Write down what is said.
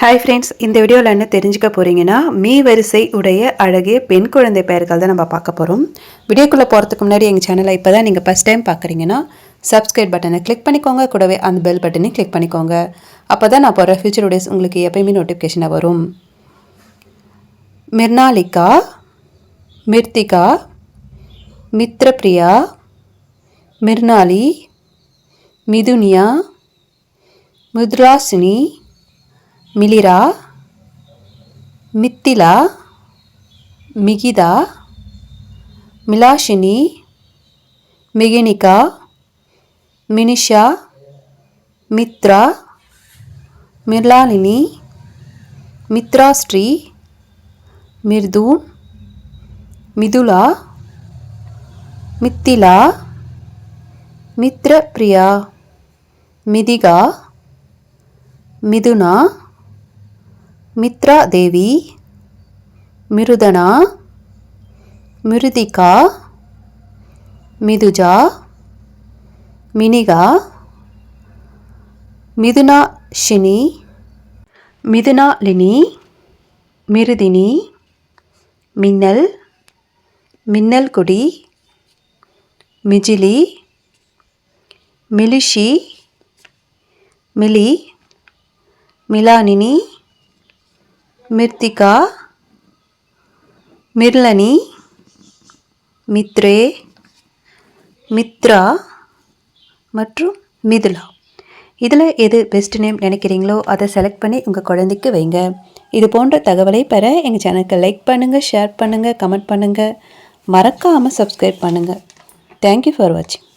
Hi friends இந்த வீடியோவில் என்ன தெரிஞ்சுக்க போகிறீங்கன்னா மீ வரிசை உடைய அழகிய பெண் குழந்தை பெயர்கள் தான் நம்ம பார்க்க போகிறோம் வீடியோக்குள்ளே போகிறதுக்கு முன்னாடி எங்கள் சேனலை இப்போ தான் நீங்கள் ஃபஸ்ட் டைம் பார்க்குறீங்கன்னா சப்ஸ்கிரைப் பட்டனை கிளிக் பண்ணிக்கோங்க. கூடவே அந்த பெல் பட்டனை கிளிக் பண்ணிக்கோங்க. அப்போ தான் நான் போகிற ஃபியூச்சர் வீடியோஸ் உங்களுக்கு எப்பயுமே நோட்டிஃபிகேஷனாக வரும். மிர்னாலிகா மிர்த்திகா மித்ரப்ரியா மிர்னாலி மிதுனியா முத்ராசினி மிலிரா மித்திலா மிகிதா மிலாஷினி மிகினிகா மினிஷா மித்ரா மிர்லாலினி மித்ராஸ்ரீ மிர்தூன் மிதுலா மித்திலா மித்ரப்ரியா மிதிகா மிதுனா மித்ரா தேவி மிருதனா மிருதிகா மிதுஜா மினிகா மிதுனா ஷினி மிதுனா லினி மிருதினி மின்னல் மின்னல்குடி மிஜிலி மிலிஷி மிலி மிலானினி மிர்த்திகா மிர்லனி மித்ரே மித்ரா மற்றும் மிதுலா. இதில் எது பெஸ்ட் நேம் நினைக்கிறீங்களோ அதை செலக்ட் பண்ணி உங்கள் குழந்தைக்கு வைங்க. இது போன்ற தகவலை பெற எங்கள் சேனலுக்கு லைக் பண்ணுங்கள் ஷேர் பண்ணுங்கள் கமெண்ட் பண்ணுங்கள் மறக்காமல் சப்ஸ்கிரைப் பண்ணுங்கள் தேங்க்யூ ஃபார் வாட்சிங்